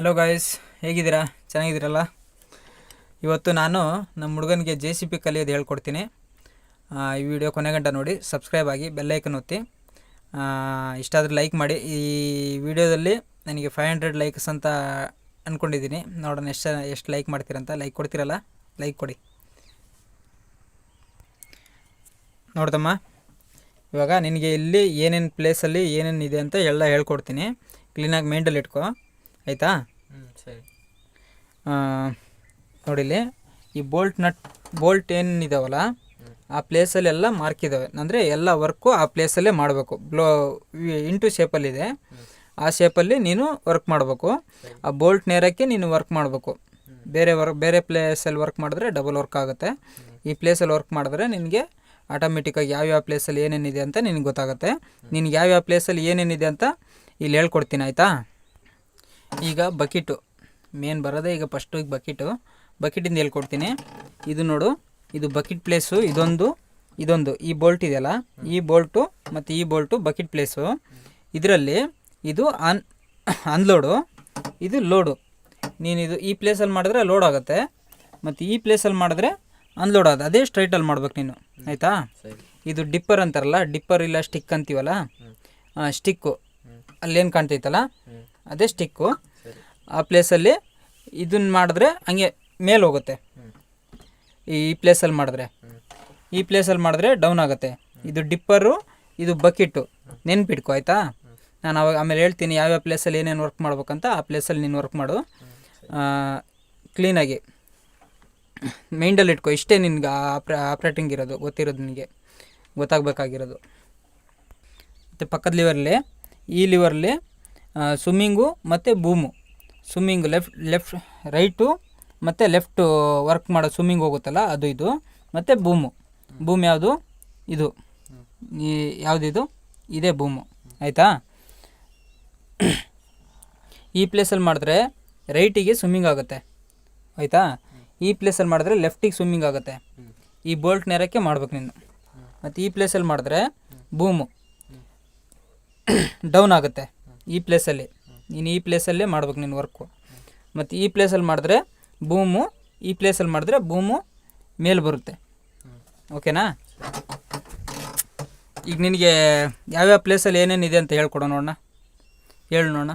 Hello guys ಹೇಗಿದ್ದೀರಾ? ಚೆನ್ನಾಗಿದ್ದೀರಲ್ಲ? ಇವತ್ತು ನಾನು ನಮ್ಮ ಹುಡುಗನಿಗೆ ಜೆ ಸಿ ಪಿ ಕಲಿಯೋದು ಹೇಳ್ಕೊಡ್ತೀನಿ. ಈ ವಿಡಿಯೋ ಕೊನೆ ಗಂಟ ನೋಡಿ ಸಬ್ಸ್ಕ್ರೈಬ್ ಆಗಿ ಬೆಲ್ಲೈಕನ್ ಒತ್ತಿ. ಇಷ್ಟಾದರೂ ಲೈಕ್ ಮಾಡಿ. ಈ ವಿಡಿಯೋದಲ್ಲಿ ನನಗೆ ಫೈವ್ ಹಂಡ್ರೆಡ್ ಲೈಕ್ಸ್ ಅಂತ ಅಂದ್ಕೊಂಡಿದ್ದೀನಿ ನೋಡೋಣ ಎಷ್ಟು ಎಷ್ಟು ಲೈಕ್ ಮಾಡ್ತೀರಂತ. ಲೈಕ್ ಕೊಡ್ತೀರಲ್ಲ? ಲೈಕ್ ಕೊಡಿ. ನೋಡ್ದಮ್ಮ. ಇವಾಗ ನಿನಗೆ ಇಲ್ಲಿ ಏನೇನು ಪ್ಲೇಸಲ್ಲಿ ಏನೇನು ಇದೆ ಅಂತ ಎಲ್ಲ ಹೇಳ್ಕೊಡ್ತೀನಿ. ಕ್ಲೀನಾಗಿ ಮೈಂಡಲ್ಲಿ ಇಟ್ಕೋ. ಆಯಿತಾ? ಹ್ಞೂ ಸರಿ. ನೋಡಿಲ್ಲಿ ಈ ಬೋಲ್ಟ್ ನಟ್ ಬೋಲ್ಟ್ ಏನಿದಾವಲ್ಲ ಆ ಪ್ಲೇಸಲ್ಲೆಲ್ಲ ಮಾರ್ಕ್ ಇದ್ದಾವೆ ಅಂದರೆ ಎಲ್ಲ ವರ್ಕು ಆ ಪ್ಲೇಸಲ್ಲೇ ಮಾಡಬೇಕು. ಬ್ಲೋ ಇಂಟು ಶೇಪಲ್ಲಿದೆ. ಆ ಶೇಪಲ್ಲಿ ನೀನು ವರ್ಕ್ ಮಾಡಬೇಕು. ಆ ಬೋಲ್ಟ್ ನೇರಕ್ಕೆ ನೀನು ವರ್ಕ್ ಮಾಡಬೇಕು. ಬೇರೆ ವರ್ಕ್ ಬೇರೆ ಪ್ಲೇಸಲ್ಲಿ ವರ್ಕ್ ಮಾಡಿದ್ರೆ ಡಬಲ್ ವರ್ಕ್ ಆಗುತ್ತೆ. ಈ ಪ್ಲೇಸಲ್ಲಿ ವರ್ಕ್ ಮಾಡಿದ್ರೆ ನಿನಗೆ ಆಟೋಮೆಟಿಕ್ಕಾಗಿ ಯಾವ್ಯಾವ ಪ್ಲೇಸಲ್ಲಿ ಏನೇನಿದೆ ಅಂತ ನಿನಗೆ ಗೊತ್ತಾಗುತ್ತೆ. ನಿನಗೆ ಯಾವ್ಯಾವ ಪ್ಲೇಸಲ್ಲಿ ಏನೇನಿದೆ ಅಂತ ಇಲ್ಲಿ ಹೇಳ್ಕೊಡ್ತೀನಿ ಆಯಿತಾ? ಈಗ ಬಕೆಟು ಮೇನ್ ಬರೋದೇ ಈಗ ಫಸ್ಟು ಈಗ ಬಕೆಟು ಬಕೆಟಿಂದ ಹೇಳ್ಕೊಡ್ತೀನಿ ಇದು ನೋಡು ಇದು ಬಕೆಟ್ ಪ್ಲೇಸು ಇದೊಂದು ಇದೊಂದು. ಈ ಬೋಲ್ಟ್ ಇದೆಯಲ್ಲ ಈ ಬೋಲ್ಟು ಮತ್ತು ಈ ಬೋಲ್ಟು ಬಕೆಟ್ ಪ್ಲೇಸು ಇದರಲ್ಲಿ ಇದು ಅನ್ ಅನ್ಲೋಡು ಇದು ಲೋಡು ನೀನು ಇದು ಈ ಪ್ಲೇಸಲ್ಲಿ ಮಾಡಿದ್ರೆ ಲೋಡ್ ಆಗುತ್ತೆ ಮತ್ತು ಈ ಪ್ಲೇಸಲ್ಲಿ ಮಾಡಿದ್ರೆ ಅನ್ಲೋಡ್ ಆಗುತ್ತೆ. ಅದೇ ಸ್ಟ್ರೈಟಲ್ಲಿ ಮಾಡ್ಬೇಕು ನೀನು. ಆಯಿತಾ? ಇದು ಡಿಪ್ಪರ್ ಅಂತಾರಲ್ಲ ಡಿಪ್ಪರ್ ಇಲ್ಲ ಸ್ಟಿಕ್ ಅಂತೀವಲ್ಲ? ಸ್ಟಿಕ್ಕು ಅಲ್ಲೇನು ಕಾಣ್ತೈತಲ್ಲ? ಅದೇ ಸ್ಟಿಕ್ಕು. ಆ ಪ್ಲೇಸಲ್ಲಿ ಇದನ್ನ ಮಾಡಿದ್ರೆ ಹಂಗೆ ಮೇಲೆ ಹೋಗುತ್ತೆ. ಈ ಪ್ಲೇಸಲ್ಲಿ ಮಾಡಿದ್ರೆ. ಈ ಪ್ಲೇಸಲ್ಲಿ ಮಾಡಿದ್ರೆ ಡೌನ್ ಆಗುತ್ತೆ. ಇದು ಡಿಪ್ಪರು, ಇದು ಬಕೆಟು. ನೆನ್ಪಿಟ್ಕೊ, ಆಯಿತಾ? ನಾನು ಅವಾಗ ಆಮೇಲೆ ಹೇಳ್ತೀನಿ ಯಾವ್ಯಾವ ಪ್ಲೇಸಲ್ಲಿ ಏನೇನು ವರ್ಕ್ ಮಾಡ್ಬೇಕಂತ ಆ ಪ್ಲೇಸಲ್ಲಿ ನೀನು ವರ್ಕ್ ಮಾಡು. ಕ್ಲೀನಾಗಿ ಮೈಂಡಲ್ಲಿ ಇಟ್ಕೊ, ಇಷ್ಟೇ ನಿನ್ಗೆ ಆಪ್ರ ಆಪ್ರೇಟಿಂಗ್ ಇರೋದು, ಗೊತ್ತಿರೋದು ನಿನಗೆ. ಗೊತ್ತಾಗಬೇಕಾಗಿರೋದು. ಮತ್ತು ಪಕ್ಕದ ಲಿವರಲ್ಲಿ ಈ ಲಿವರಲ್ಲಿ ಸ್ವಿಮ್ಮಿಂಗು ಮತ್ತು boom swimming left left right ಮತ್ತು ಲೆಫ್ಟು ವರ್ಕ್ ಮಾಡೋ ಸ್ವಿಮ್ಮಿಂಗ್ ಹೋಗುತ್ತಲ್ಲ, ಅದು ಇದು. ಮತ್ತು ಬೂಮು ಬೂಮ್ ಯಾವುದು? ಇದು. ಯಾವುದಿದು ಇದೇ? ಬೂಮು ಆಯಿತಾ? ಈ ಪ್ಲೇಸಲ್ಲಿ ಮಾಡಿದ್ರೆ ರೈಟಿಗೆ ಸ್ವಿಮ್ಮಿಂಗ್ ಆಗುತ್ತೆ. ಆಯಿತಾ? ಈ ಪ್ಲೇಸಲ್ಲಿ ಮಾಡಿದ್ರೆ ಲೆಫ್ಟಿಗೆ ಸ್ವಿಮ್ಮಿಂಗ್ ಆಗುತ್ತೆ. ಈ ಬೋಲ್ಟ್ ನೇರಕ್ಕೆ ಮಾಡ್ಬೇಕು ನೀನು. ಮತ್ತು ಈ ಪ್ಲೇಸಲ್ಲಿ ಮಾಡಿದ್ರೆ ಬೂಮು ಡೌನ್ ಆಗುತ್ತೆ. ಈ ಪ್ಲೇಸಲ್ಲಿ. ನೀನು ಈ ಪ್ಲೇಸಲ್ಲೇ ಮಾಡ್ಬೇಕು ನೀನು ವರ್ಕು ಮತ್ತು ಈ ಪ್ಲೇಸಲ್ಲಿ ಮಾಡಿದ್ರೆ ಬೂಮು ಈ ಪ್ಲೇಸಲ್ಲಿ ಮಾಡಿದ್ರೆ ಬೂಮು ಮೇಲೆ ಬರುತ್ತೆ. ಓಕೆನಾ? ಈಗ ನಿನಗೆ ಯಾವ್ಯಾವ ಪ್ಲೇಸಲ್ಲಿ ಏನೇನಿದೆ ಅಂತ ಹೇಳ್ಕೊಡೋ ನೋಡೋಣ ಹೇಳು ನೋಡೋಣ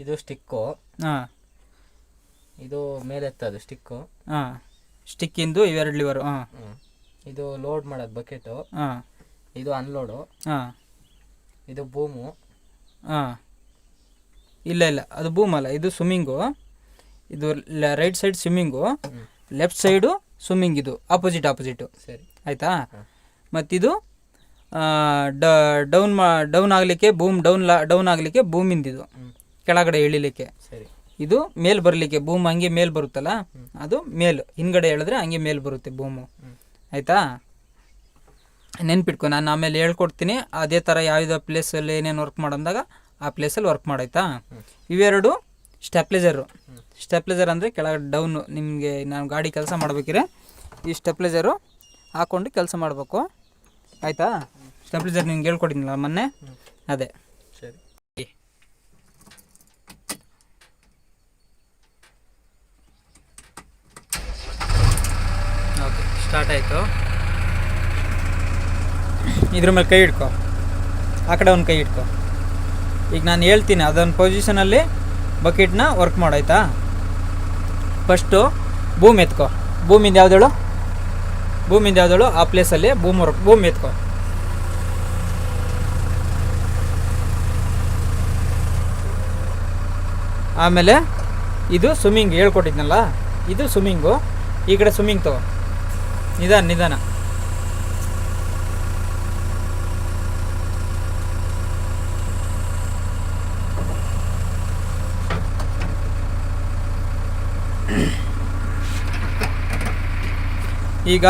ಇದು ಸ್ಟಿಕ್ಕು. ಹಾಂ. ಇದು ಮೇಲೆತ್ತದು ಸ್ಟಿಕ್ಕು. ಹಾಂ. ಸ್ಟಿಕ್ಕಿಂದು ಇವೆರಡು ಲಿವರು ಹಾಂ. ಇದು ಲೋಡ್ ಮಾಡೋದು ಬಕೆಟು ಹಾಂ. ಇದು ಅನ್ಲೋಡು ಹಾಂ. ಇದು ಬೂಮು ಹಾಂ. ಇಲ್ಲ ಇಲ್ಲ. ಅದು ಬೂಮ್ ಅಲ್ಲ ಇದು ಸ್ವಿಮ್ಮಿಂಗು ಇದು right side swimming left side swimming ಇದು ಆಪೋಸಿಟ್ ಆಪೋಸಿಟು ಸರಿ. ಆಯಿತಾ. ಮತ್ತಿದು ಡ ಡೌನ್ ಮಾ ಡೌನ್ ಆಗಲಿಕ್ಕೆ ಬೂಮ್ ಡೌನ್ ಲಾ ಡೌನ್ ಆಗಲಿಕ್ಕೆ ಬೂಮಿಂದಿದು ಕೆಳಗಡೆ ಇಳಿಲಿಕ್ಕೆ. ಸರಿ. ಇದು ಮೇಲ್ ಬರಲಿಕ್ಕೆ ಬೂಮ್ ಹಂಗೆ ಮೇಲ್ ಬರುತ್ತಲ್ಲ? ಅದು ಮೇಲ್. ಹಿಂದ್ಗಡೆ ಹೇಳಿದ್ರೆ ಹಂಗೆ ಮೇಲ್ ಬರುತ್ತೆ ಬೂಮು ಆಯಿತಾ? ನೆನ್ಪಿಟ್ಕೊ ನಾನು ಆಮೇಲೆ ಹೇಳ್ಕೊಡ್ತೀನಿ. ಅದೇ ಥರ ಯಾವ್ಯಾವ ಪ್ಲೇಸಲ್ಲಿ ಏನೇನು ವರ್ಕ್ ಮಾಡಂದಾಗ ಆ ಪ್ಲೇಸಲ್ಲಿ ವರ್ಕ್ ಮಾಡಾಯ್ತಾ? ಇವೆರಡು ಸ್ಟೆಪ್ಲೇಜರು ಸ್ಟೆಪ್ಲೇಜರ್ ಅಂದರೆ ಕೆಳಗಡೆ ಡೌನು ನಿಮಗೆ ನಾನು ಗಾಡಿ ಕೆಲಸ ಮಾಡಬೇಕಿದ್ರೆ ಈ ಸ್ಟೆಪ್ಲೇಜರು ಹಾಕ್ಕೊಂಡು ಕೆಲಸ ಮಾಡಬೇಕು. ಆಯಿತಾ? ಸ್ಟೆಪ್ಲೇಜರ್ ನಿಮ್ಗೆ ಹೇಳ್ಕೊಟ್ಟಿದ್ನಲ್ಲ ಮೊನ್ನೆ? ಅದೇ. ಸರಿ. ಓಕೆ ಸ್ಟಾರ್ಟ್ ಆಯಿತು. ಇದ್ರ ಮೇಲೆ ಕೈ ಇಟ್ಕೊ. ಆ ಕಡೆ ಒಂದು ಕೈ ಇಟ್ಕೊ. ಈಗ ನಾನು ಹೇಳ್ತೀನಿ, ಅದೊಂದು ಪೊಸಿಷನಲ್ಲಿ ಬಕೆಟ್ನ ವರ್ಕ್ ಮಾಡಾಯ್ತಾ ಫಸ್ಟು ಭೂಮಿ ಎತ್ಕೊ. ಭೂಮಿಂದ ಯಾವ್ದೇಳು ಭೂಮಿಂದ ಯಾವ್ದೇಳು ಆ ಪ್ಲೇಸಲ್ಲಿ ಭೂಮಿ ವರ್ಕ್ ಭೂಮಿ ಎತ್ಕೊ. ಆಮೇಲೆ ಇದು ಸ್ವಿಮ್ಮಿಂಗ್ ಹೇಳ್ಕೊಟ್ಟಿದ್ನಲ್ಲ, ಇದು ಸ್ವಿಮ್ಮಿಂಗು ಈ ಕಡೆ ಸ್ವಿಮ್ಮಿಂಗ್ ತಗೋ. ನಿಧಾನ ನಿಧಾನ. ಈಗ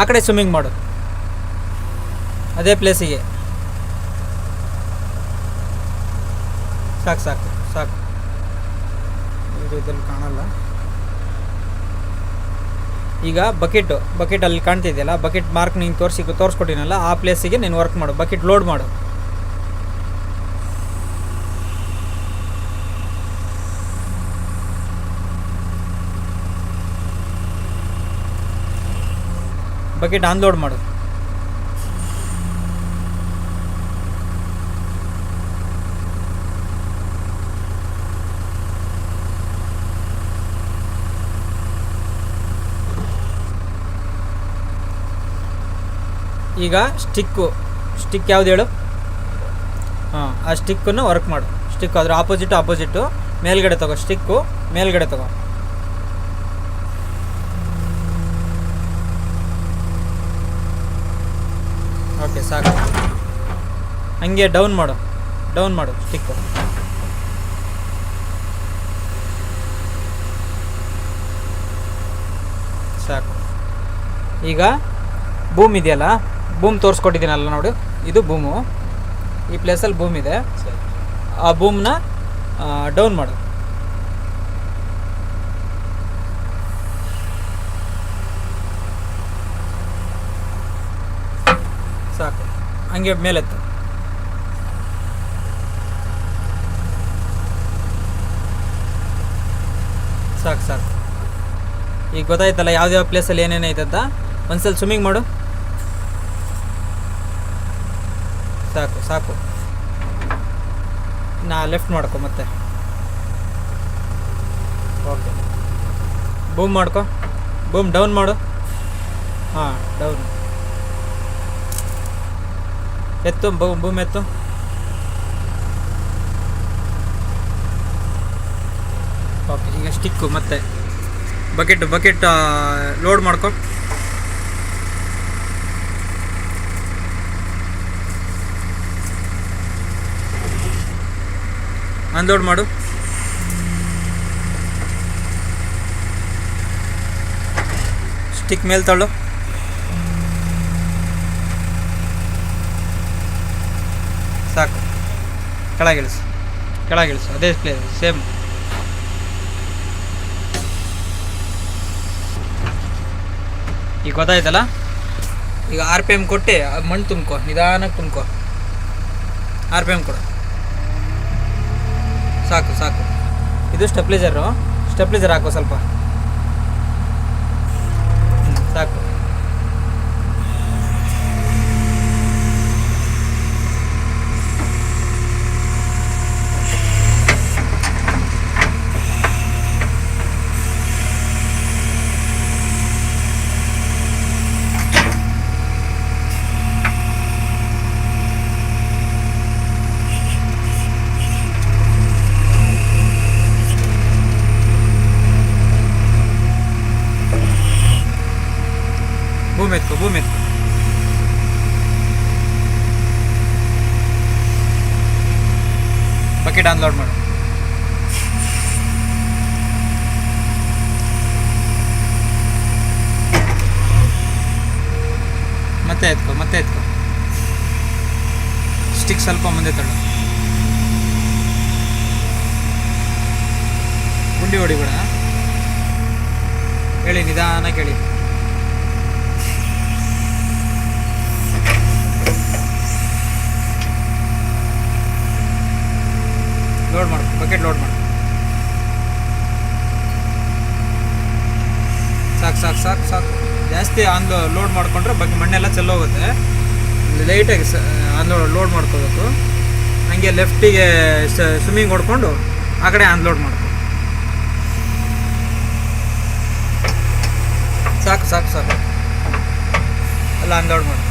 ಆ ಕಡೆ ಸ್ವಿಮ್ಮಿಂಗ್ ಮಾಡು. ಅದೇ ಪ್ಲೇಸಿಗೆ ಸಾಕು ಸಾಕು ಸಾಕು. ಇದು ಇದ್ರಲ್ಲಿ ಕಾಣಲ್ಲ. ಈಗ ಬಕೆಟು ಬಕೆಟ್ ಅಲ್ಲಿ ಕಾಣ್ತಿದೆಯಲ್ಲ ಬಕೆಟ್ ಮಾರ್ಕ್ ನೀನು ತೋರಿಸಿ, ತೋರಿಸ್ಕೊಟ್ಟಿನಲ್ಲ, ಆ ಪ್ಲೇಸಿಗೆ ನೀನು ವರ್ಕ್ ಮಾಡು. ಬಕೆಟ್ ಲೋಡ್ ಮಾಡು. ಬಕೆಟ್ ಡೌನ್ಲೋಡ್ ಮಾಡು. ಈಗ ಸ್ಟಿಕ್ಕು ಸ್ಟಿಕ್ ಯಾವ್ದು ಹೇಳು? ಹಾಂ, ಆ ಸ್ಟಿಕ್ಕನ್ನು ವರ್ಕ್ ಮಾಡು. ಸ್ಟಿಕ್ ಅದ್ರ ಆಪೋಸಿಟ್ ಆಪೋಸಿಟ್ಟು ಮೇಲ್ಗಡೆ ತಗೋ ಸ್ಟಿಕ್ಕು ಮೇಲ್ಗಡೆ ತಗೋ ಓಕೆ ಸಾಕು. ಹಂಗೆ ಡೌನ್ ಮಾಡು. ಡೌನ್ ಮಾಡು ಸ್ಟಿಕ್ಕು ಸಾಕು. ಈಗ ಬೂಮ್ ಇದೆಯಲ್ಲ ಬೂಮ್ ತೋರಿಸ್ಕೊಟ್ಟಿದ್ದೀನಲ್ಲ ನೋಡು. ಇದು ಬೂಮು ಈ ಪ್ಲೇಸಲ್ಲಿ ಬೂಮ್ ಇದೆ. ಸರಿ. ಆ ಬೂಮ್ನ ಡೌನ್ ಮಾಡು ಸಾಕು ಹಂಗೆ ಮೇಲೆತ್ತು. ಸಾಕು ಸಾಕು. ಈಗ ಗೊತ್ತಾಯ್ತಲ್ಲ ಯಾವ್ಯಾವ ಪ್ಲೇಸಲ್ಲಿ ಏನೇನು ಐತಂತ ಒಂದ್ಸಲ ಸ್ವಿಮ್ಮಿಂಗ್ ಮಾಡು. ಸಾಕು ಸಾಕು. ನಾ ಲೆಫ್ಟ್ ಮಾಡ್ಕೊ ಮತ್ತೆ. ಓಕೆ ಬೂಮ್ ಮಾಡ್ಕೊ. ಬೂಮ್ ಡೌನ್ ಮಾಡು. ಹಾಂ ಡೌನ್ ಎತ್ತು ಬೂಮ್ ಎತ್ತು. ಓಕೆ ಈಗ ಸ್ಟಿಕ್ಕು ಮತ್ತೆ ಬಕೆಟ್ ಬಕೆಟ್ ಲೋಡ್ ಮಾಡ್ಕೊ. ಅನ್ಲೋಡ್ ಮಾಡು. ಸ್ಟಿಕ್ ಮೇಲೆ ತಳ್ಳು ಸಾಕು ಕೆಳಗಿಳಿಸು. ಕೆಳಗಿಳಿಸು. ಅದೇ ಪ್ಲೇಸ್ ಸೇಮ್ ಈಗ ಗೊತ್ತಾಯ್ತಲ್ಲ? ಈಗ ಆರ್ ಪಿ ಎಂ ಕೊಟ್ಟು ಮಣ್ಣು ತುಂಬ್ಕೊ ನಿಧಾನಕ್ಕೆ ತುಂಬ್ಕೊ. ಆರ್ ಪಿ ಎಂ ಕೊಡು. ಸಾಕು ಸಾಕು. ಇದು ಸ್ಟೆಪ್ಲೈಸರು ಸ್ಟೆಪ್ಲೈಸರ್ ಹಾಕೋ ಸ್ವಲ್ಪ ಹ್ಮ್, ಸಾಕು ಎತ್ಕೊ ಭೂಮಿ. ಎತ್ಕೊ ಬಕೆಟ್ ಅನ್ಲೋಡ್ ಮಾಡು. ಮತ್ತೆ ಎತ್ಕೊ ಮತ್ತೆ ಎತ್ಕೊ. ಸ್ಟಿಕ್ ಸ್ವಲ್ಪ ಮುಂದೆ ತಳ್ಳು ಗುಂಡಿ ಹೊಡಿಬೇಡ. ಹೇಳಿ, ನಿಧಾನ ಕೇಳಿ. ಲೋಡ್ ಮಾಡು ಬಕೆಟ್ ಲೋಡ್ ಮಾಡು. ಸಾಕು ಸಾಕು ಸಾಕು ಸಾಕು. ಜಾಸ್ತಿ ಆನ್ ಲೋಡ್ ಮಾಡಿಕೊಂಡ್ರೆ ಬಗ್ಗೆ ಮಣ್ಣೆಲ್ಲ ಚೆಲ್ಲೋಗುತ್ತೆ ಲೈಟಾಗಿ ಸ ಆನ್ ಲೋಡ್ ಮಾಡ್ಕೋಬೇಕು. ಹಂಗೆ ಲೆಫ್ಟಿಗೆ ಸ್ವಿಮ್ಮಿಂಗ್ ಹೊಡ್ಕೊಂಡು ಆ ಕಡೆ ಅನ್ಲೋಡ್ ಮಾಡ್ಕೊ. ಸಾಕು ಸಾಕು ಸಾಕು. ಅಲ್ಲ ಅನ್ಲೋಡ್ ಮಾಡು.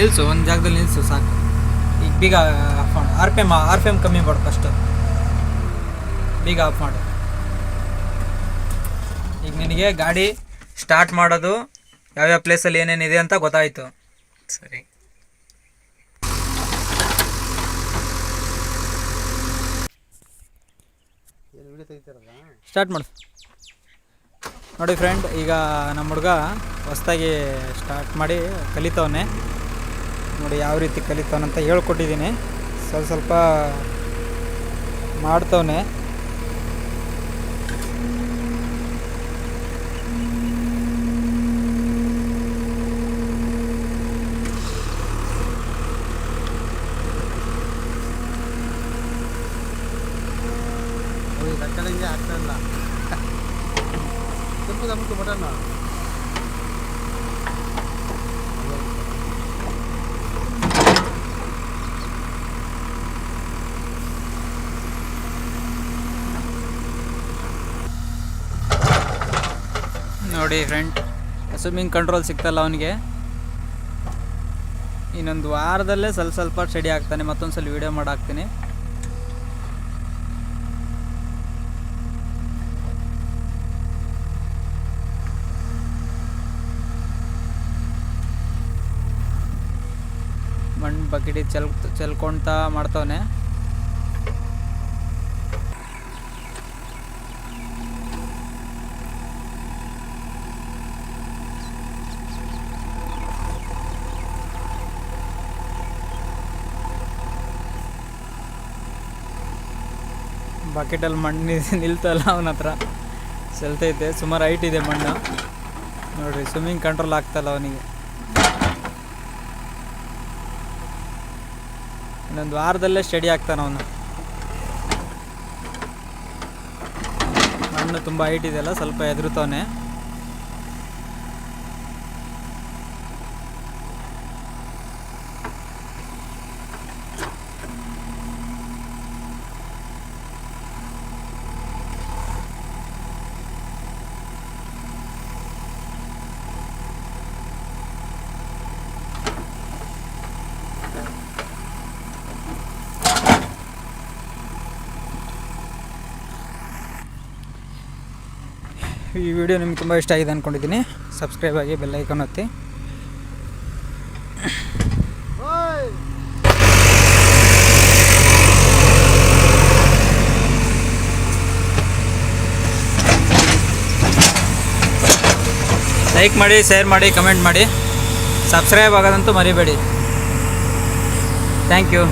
ನಿಲ್ಲಿಸು ಒಂದು ಜಾಗದಲ್ಲಿ ನಿಲ್ಲಿಸು ಸಾಕು. ಈಗ ಬೀಗ ಆಫ್ ಮಾಡು. R P M R P M ಕಮ್ಮಿ ಮಾಡು ಫಸ್ಟ್ ಬೀಗ ಆಫ್ ಮಾಡು. ಈಗ ನಿನಗೆ ಗಾಡಿ ಸ್ಟಾರ್ಟ್ ಮಾಡೋದು ಯಾವ್ಯಾವ ಪ್ಲೇಸಲ್ಲಿ ಏನೇನಿದೆ ಅಂತ ಗೊತ್ತಾಯಿತು. ಸರಿ. ಸ್ಟಾರ್ಟ್ ಮಾಡು. ನೋಡಿ ಫ್ರೆಂಡ್ ಈಗ ನಮ್ಮ ಹುಡುಗ ಹೊಸ್ದಾಗಿ ಸ್ಟಾರ್ಟ್ ಮಾಡಿ ಕಲಿತವನೆ. ನೋಡಿ ಯಾವ ರೀತಿ ಕಲಿತಾವಂತ ಹೇಳ್ಕೊಟ್ಟಿದ್ದೀನಿ. ಸ್ವಲ್ಪ ಸ್ವಲ್ಪ ಮಾಡ್ತವನೆ. ಕಡೆಗೆ ಆಗ್ತಾ ಇಲ್ಲ. ತುಂಬ ನೋಡಿ ಫ್ರೆಂಡ್. ಸ್ವಿಮ್ಮಿಂಗ್ ಕಂಟ್ರೋಲ್ ಸಿಗ್ತಲ್ಲ ಅವನಿಗೆ. ಇನ್ನೊಂದು ವಾರದಲ್ಲೇ ಸ್ವಲ್ಪ ಸ್ವಲ್ಪ ಸ್ಟಡಿ ಆಗ್ತಾನೆ. ಮತ್ತೊಂದು ಸಲ ವೀಡಿಯೋ ಮಾಡಾಕ್ತೀನಿ ಮಣ್ಣು ಬಕೆಟಿ ಚೆಲ್ ಚೆಲ್ಕೊಳ್ತಾ ಮಾಡ್ತವನೆ. ಬಕೆಟಲ್ಲಿ ಮಣ್ಣು ನಿಲ್ತಲ್ಲ ಅವನ ಹತ್ರ. ಚೆಲ್ತೈತೆ ಸುಮಾರು ಹೈಟ್ ಇದೆ ಮಣ್ಣು. ನೋಡ್ರಿ ಸ್ವಿಮ್ಮಿಂಗ್ ಕಂಟ್ರೋಲ್ ಆಗ್ತಲ್ಲ ಅವನಿಗೆ. ಇನ್ನೊಂದು ವಾರದಲ್ಲೇ ಸ್ಟಡಿ ಆಗ್ತಾನೆ ಅವನು. ಮಣ್ಣು ತುಂಬ ಹೈಟ್ ಇದೆಯಲ್ಲ, ಸ್ವಲ್ಪ ಎದುರುತ್ತವನೆ ಈ ವಿಡಿಯೋ ನಿಮ್ಗೆ ತುಂಬ ಇಷ್ಟ ಆಗಿದೆ ಅಂದ್ಕೊಂಡಿದ್ದೀನಿ ಸಬ್ಸ್ಕ್ರೈಬ್ ಆಗಿ ಬೆಲ್ ಐಕಾನ್ ಒತ್ತಿ. ಲೈಕ್ ಮಾಡಿ ಶೇರ್ ಮಾಡಿ ಕಮೆಂಟ್ ಮಾಡಿ. ಸಬ್ಸ್ಕ್ರೈಬ್ ಆಗೋದಂತೂ ಮರಿಬೇಡಿ. Thank you